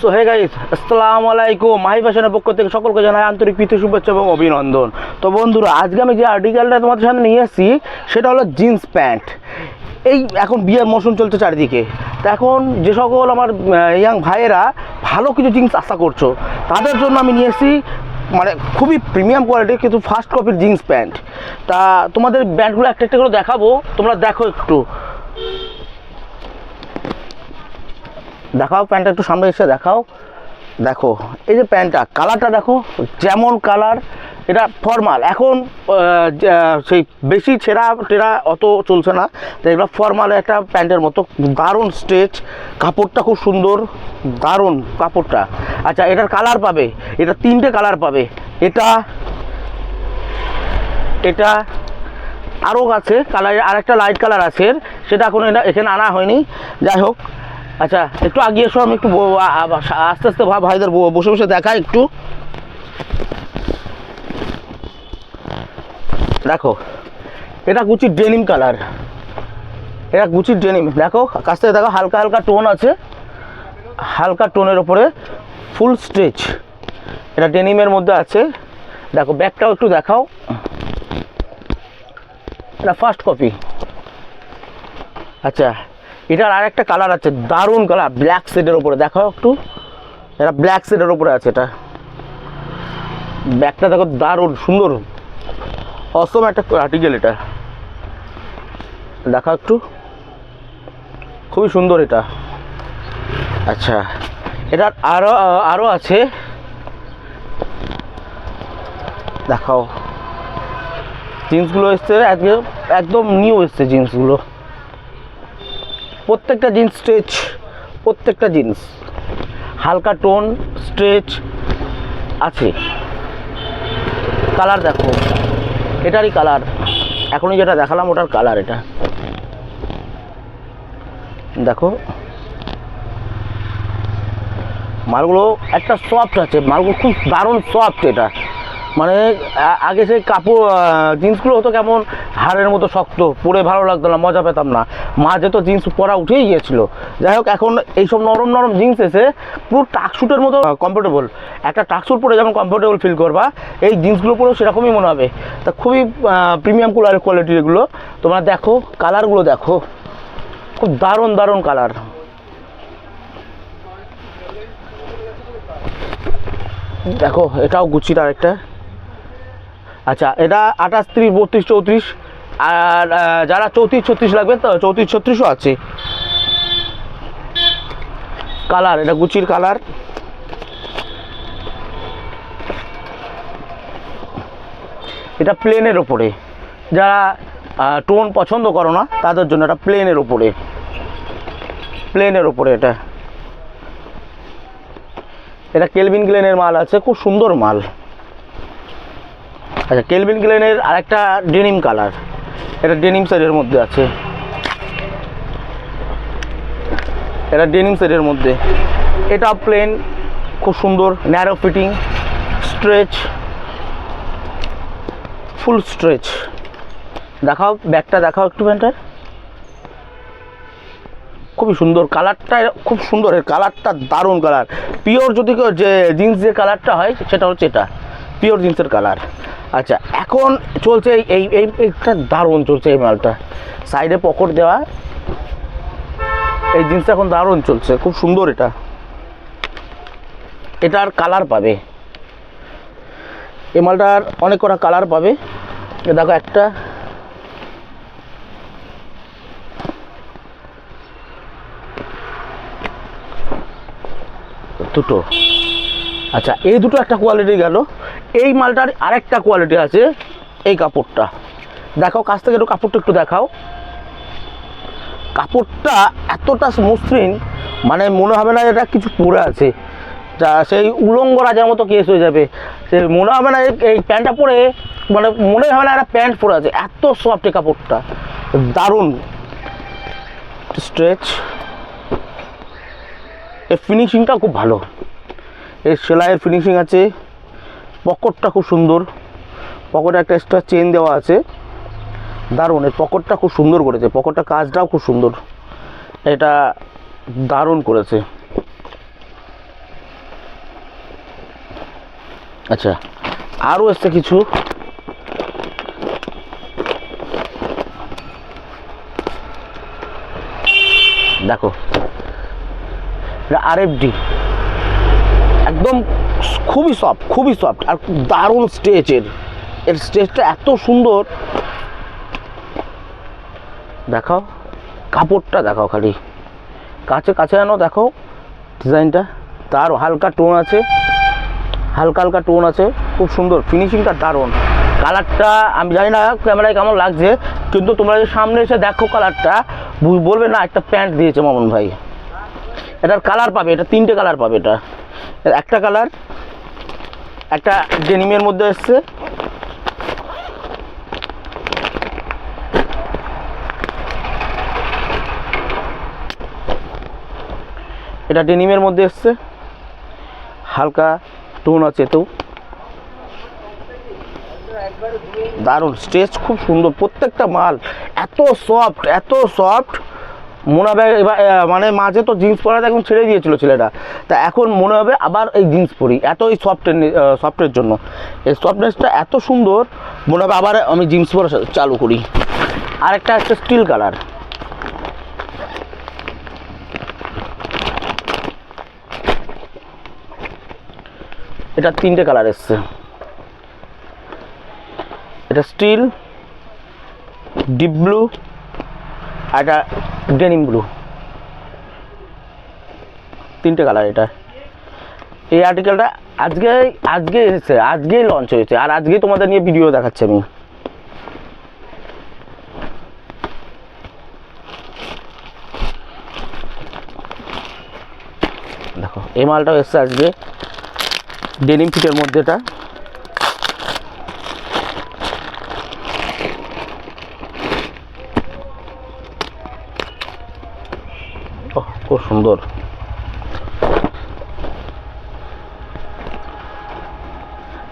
So hey guys আসসালামু আলাইকুম মাহি ফ্যাশনের পক্ষ থেকে সকলকে জানাই আন্তরিক প্রীতি, শুভেচ্ছা এবং অভিনন্দন। তো বন্ধুরা, আজকে আমি যে আর্টিকেলটা তোমাদের সামনে নিয়ে এসেছি, সেটা হলো জিন্স প্যান্ট এই এখন বিয়ের মৌসুম চলছে চারিদিকে। তো এখন যে সকল আমার ইয়াং ভাইয়েরা ভালো কিছু জিন্স আশা করছ, তাদের জন্য আমি নিয়ে এসেছি মানে খুবই প্রিমিয়াম কোয়ালিটির কিন্তু ফার্স্ট কপির জিন্স প্যান্ট তা তোমাদের ব্যান্ডগুলো একটা একটা করে দেখাবো, তোমরা দেখো একটু। দেখাও প্যান্টটা একটু সামনে এসে দেখাও। দেখো, এই যে প্যান্টটা, কালারটা দেখো, যেমন কালার, এটা ফর্মাল। এখন সেই বেশি ছেঁড়া টেরা অত চলছে না। তো এগুলো ফর্মাল একটা প্যান্টের মতো, দারুণ স্ট্রেচ, কাপড়টা খুব সুন্দর, দারুণ কাপড়টা। আচ্ছা এটার কালার পাবে, এটা তিনটে কালার পাবে। এটা এটা আরও আছে, কালার আর একটা লাইট কালার আছে, সেটা এখন এটা এখানে আনা হয়নি। যাই হোক আচ্ছা একটু আগিয়ে এসো, আমি একটু আস্তে আস্তে ভাইদের বসে বসে দেখাই একটু। দেখো, এটা গুচির ডেনিম কালার এটা গুচির ডেনিম দেখো, কাছ থেকে দেখো, হালকা হালকা টোন আছে। হালকা টোনের ওপরে ফুল স্ট্রেচ এটা ডেনিমের মধ্যে আছে। দেখো ব্যাগটাও একটু দেখাও। এটা ফার্স্ট কপি আচ্ছা এটার আর একটা কালার আছে, দারুণ কালার ব্ল্যাক শেডের উপরে। দেখাও একটু। এটা ব্ল্যাক শেডের উপরে আছে এটা। ব্যাগটা দেখো দারুণ, সুন্দর। অসম একটা আর্টিকেল এটা। দেখাও একটু। খুবই সুন্দর এটা। আচ্ছা এটার আরও আরও আছে। দেখাও। জিন্সগুলো এসছে, একদম একদম নিউ এসছে জিন্সগুলো প্রত্যেকটা জিন্স স্ট্রেচ প্রত্যেকটা জিন্স। হালকা টোন স্ট্রেচ আছে। কালার দেখো। এটারই কালার এখনই যেটা দেখালাম, ওটার কালার এটা। দেখো। মালগুলো একটা সফট আছে, মালগুলো খুব দারুণ সফট এটা। মানে আগে সেই কাপড় জিন্সগুলো হতো কেমন হাড়ের মতো শক্ত, পরে ভালো লাগতো না, মজা পেতাম না। মাঝে তো জিন্স পরা উঠেই গিয়েছিল। যাই হোক, এখন এইসব নরম নরম জিন্স এসে পুরো টাকশুটের মতো কমফোর্টেবল একটা টাকশুট পরে যেমন কমফোর্টেবল ফিল করবা, এই জিন্সগুলো পরেও সেরকমই মনে হবে। তা খুবই প্রিমিয়াম কুলার কোয়ালিটির এগুলো। তোমরা দেখো কালারগুলো দেখো। খুব দারুণ দারুণ কালার দেখো, এটাও গুচির আরেকটা। আচ্ছা এটা আঠাশ, ত্রিশ, বত্রিশ, চৌত্রিশ। আর যারা চৌত্রিশ, ছত্রিশ লাগবে, তো চৌত্রিশ, ছত্রিশও আছে। কালার, এটা গুচির কালার। এটা প্লেনের ওপরে যারা টোন পছন্দ করো না, তাদের জন্য এটা প্লেনের ওপরে প্লেনের ওপরে এটা। এটা কেলভিন গ্লেনের মাল আছে, খুব সুন্দর মাল। আচ্ছা কেলভিন গ্লেনের আরেকটা ডেনিম কালার এটা ডেনিম সাইডের মধ্যে আছে। এটা ডেনিম সাইডের মধ্যে। এটা প্লেন খুব সুন্দর narrow fitting stretch full stretch দেখাও, ব্যাগটা দেখাও একটু প্যান্টার খুবই সুন্দর কালারটা খুব সুন্দর। কালারটা দারুণ কালার পিওর যদি যে জিন্স যে কালারটা হয়, সেটা হচ্ছে এটা। পিওর জিন্সের কালার। আচ্ছা এখন চলছে এই এই এই এইটা দারুণ চলছে এই মালটা। সাইডে পকেট দেওয়া। এই জিন্সটা এখন দারুণ চলছে, খুব সুন্দর এটা। এটার কালার পাবে। এই মালটার অনেক কটা কালার পাবে। দেখো একটা। দুটো। আচ্ছা এই দুটো একটা কোয়ালিটি গেল। এই মালটার আরেকটা কোয়ালিটি আছে, এই কাপড়টা। দেখাও কাছ থেকে একটু কাপড়টা একটু দেখাও। কাপড়টা এতটা মসৃণ মানে মনে হবে না এটা কিছু পরে আছে। যা সেই উলঙ্গ রাজার মতো কেস হয়ে যাবে। সে মনে হবে না এই- প্যান্টটা পরে মানে মনে হবে না একটা প্যান্ট পরে আছে। এত সফট এই কাপড়টা। দারুণ। স্ট্রেচ এর ফিনিশিংটা খুব ভালো। এর সেলাইয়ের ফিনিশিং আছে। পকেটটা খুব সুন্দর। পকেটে একটা এক্সট্রা চেন দেওয়া আছে। দারুণ এর পকেটটা খুব সুন্দর করেছে। পকেটটা কাজটাও খুব সুন্দর। এটা দারুণ করেছে। আচ্ছা আরও এসছে কিছু। দেখো ডি একদম খুবই সফট খুবই সফট আর দারুণ স্টেজের এর। স্টেজটা এত সুন্দর। দেখাও, কাপড়টা দেখাও খালি। কাছে কাছে আনো দেখো ডিজাইনটা তার হালকা টোন আছে, হালকা হালকা টোন আছে, খুব সুন্দর। ফিনিশিংটা দারুণ। কালারটা আমি জানি না ক্যামেরায় কেমন লাগছে, কিন্তু তোমরা যদি সামনে এসে দেখো কালারটা বলবে না, একটা প্যান্ট দিয়েছে মামুন ভাই। এটার কালার পাবে, এটা তিনটে কালার পাবে এটা। একটা কালার, একটা ডেনিমের মধ্যে এসছে। এটা ডেনিমের মধ্যে এসছে। হালকা টোন আছে তো। দারুণ, স্টেজ খুব সুন্দর। প্রত্যেকটা মাল এত সফট এত সফট মনে হবে মানে মাঝে তো জিন্স পরাটা এখন ছেড়ে দিয়েছিল ছেলেটা। তা এখন মনে হবে আবার এই জিন্স পরি এত এই সফটের সফটের জন্য। এই সফটনেসটা এত সুন্দর, মনে হবে আবার আমি জিন্স পরা চালু করি। আর একটা আছে স্টিল কালার এটা তিনটে কালার এসছে। এটা স্টিল ডিপ ব্লু আর এটা ডেনিম ব্লু তিনটে কালার এটা। এই আর্টিকেলটা আজকে আজকে এসেছে, আজকেই লঞ্চ হয়েছে। আর আজকেই তোমাদের নিয়ে ভিডিও দেখাচ্ছি আমি। দেখো, এই মালটাও এসছে আজকে। ডেনিম ফিটের মধ্যে এটা ওহ, খুব সুন্দর।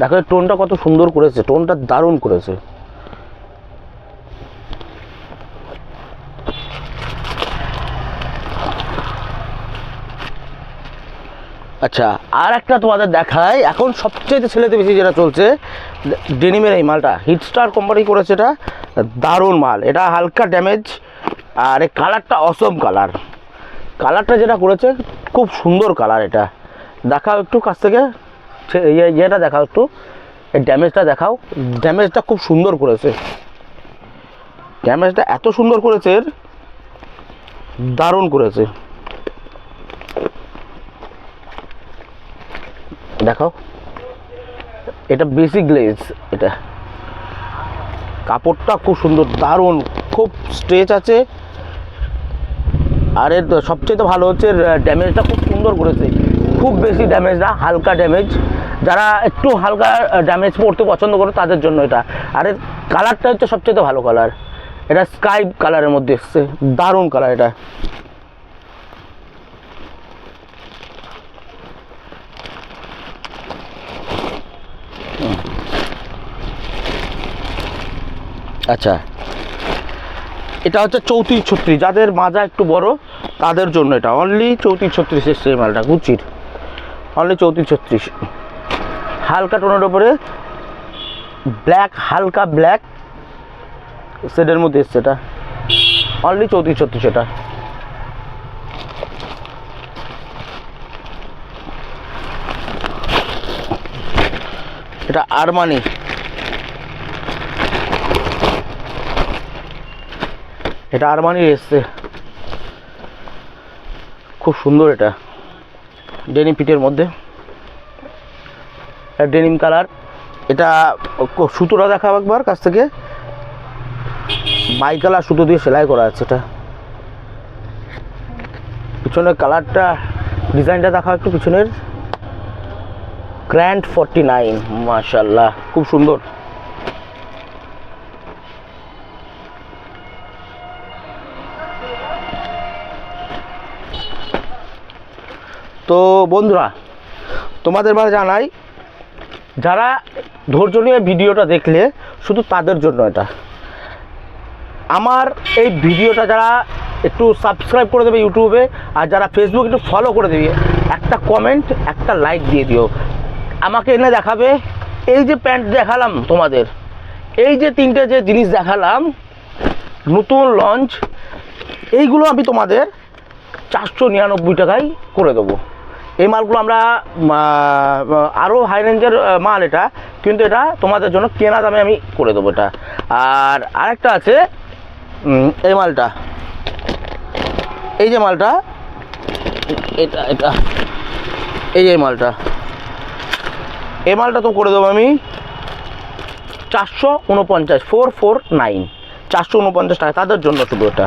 দেখো টোনটা কত সুন্দর করেছে, টোনটা দারুণ করেছে। আচ্ছা আর একটা তোমাদের দেখায় এখন সবচেয়ে ছেলেতে বেশি যেটা চলছে, ডেনিমের এই মালটা হিটস্টার কোম্পানি করেছে এটা, দারুণ মাল, এটা হালকা ড্যামেজ আর এই কালারটা অসম কালার কালারটা যেটা করেছে, খুব সুন্দর কালার এটা। দেখাও একটু কাছ থেকে। ইয়ে ইয়েটা দেখাও একটু। ড্যামেজটা দেখাও। ড্যামেজটা খুব সুন্দর করেছে। ড্যামেজটা এত সুন্দর করেছে দারুণ করেছে। দেখাও। এটা বেসিক গ্লেজ এটা। কাপড়টা খুব সুন্দর, দারুণ, খুব স্ট্রেচ আছে। আর এর সবচেয়ে তো ভালো হচ্ছে ড্যামেজটা খুব সুন্দর করেছে। খুব বেশি ড্যামেজ না, হালকা ড্যামেজ যারা একটু হালকা ড্যামেজ পড়তে পছন্দ করে তাদের জন্য এটা। আর এর কালারটা হচ্ছে সবচেয়ে ভালো কালার এটা স্কাই কালারের মধ্যে এসছে, দারুণ কালার এটা। আচ্ছা। এটা হচ্ছে চৌত্রিশ ছত্রিশ। যাদের মাজা একটু বড়, তাদের জন্য এটা। অনলি চৌত্রিশ ছত্রিশ এসছে এই মালটা গুচির অনলি চৌত্রিশ ছত্রিশ। হালকা টোনের ওপরে ব্ল্যাক হালকা ব্ল্যাক সেটের মধ্যে এসছে এটা। অনলি চৌত্রিশ ছত্রিশ এটা। এটা আরমানি এটা আরমানির এসছে। খুব সুন্দর এটা। ডেনিম পিটের মধ্যে। Denim colour. এটা সুতোটা দেখাও একবার কাছ থেকে। বাই কালার সুতো দিয়ে সেলাই করা আছে এটা। পিছনের কালারটা, ডিজাইনটা দেখা একটু পিছনের। গ্র্যান্ড ফর্টি নাইন মাশাল্লাহ খুব সুন্দর। তো বন্ধুরা, তোমাদের মাঝে জানাই, যারা ধৈর্য নিয়ে ভিডিওটা দেখলে শুধু তাদের জন্য এটা। আমার এই ভিডিওটা যারা একটু সাবস্ক্রাইব করে দেবে ইউটিউবে, আর যারা ফেসবুক একটু ফলো করে দেবে, একটা কমেন্ট একটা লাইক দিয়ে দিও। আমাকে এনে দেখাবে, এই যে প্যান্ট দেখালাম তোমাদের, এই যে তিনটে যে জিনিস দেখালাম, নতুন লঞ্চ এইগুলো আমি তোমাদের চারশো নিরানব্বই টাকায় করে দেবো। এই মালগুলো আমরা আরও হাই রেঞ্জের মাল এটা, কিন্তু এটা তোমাদের জন্য কেনা দামে আমি করে দেবো এটা। আর আরেকটা আছে এই মালটা। এই যে মালটা, এটা এটা, এই যে মালটা। এই মালটা তো করে দেবো আমি চারশো উনপঞ্চাশ ফোর ফোর নাইন চারশো উনপঞ্চাশ টাকা, তাদের জন্য শুধু এটা।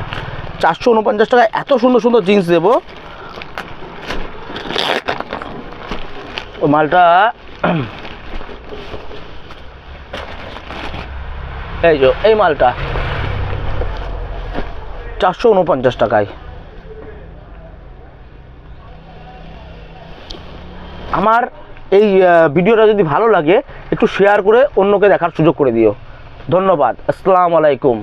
চারশো উনপঞ্চাশ টাকায় এত সুন্দর সুন্দর জিন্স দেবো। ও মালটা এই যে, এই মালটা চারশো উনপঞ্চাশ টাকায়। আমার এই ভিডিওটা যদি ভালো লাগে, একটু শেয়ার করে অন্যকে দেখার সুযোগ করে দিও। ধন্যবাদ। আসসালামু আলাইকুম।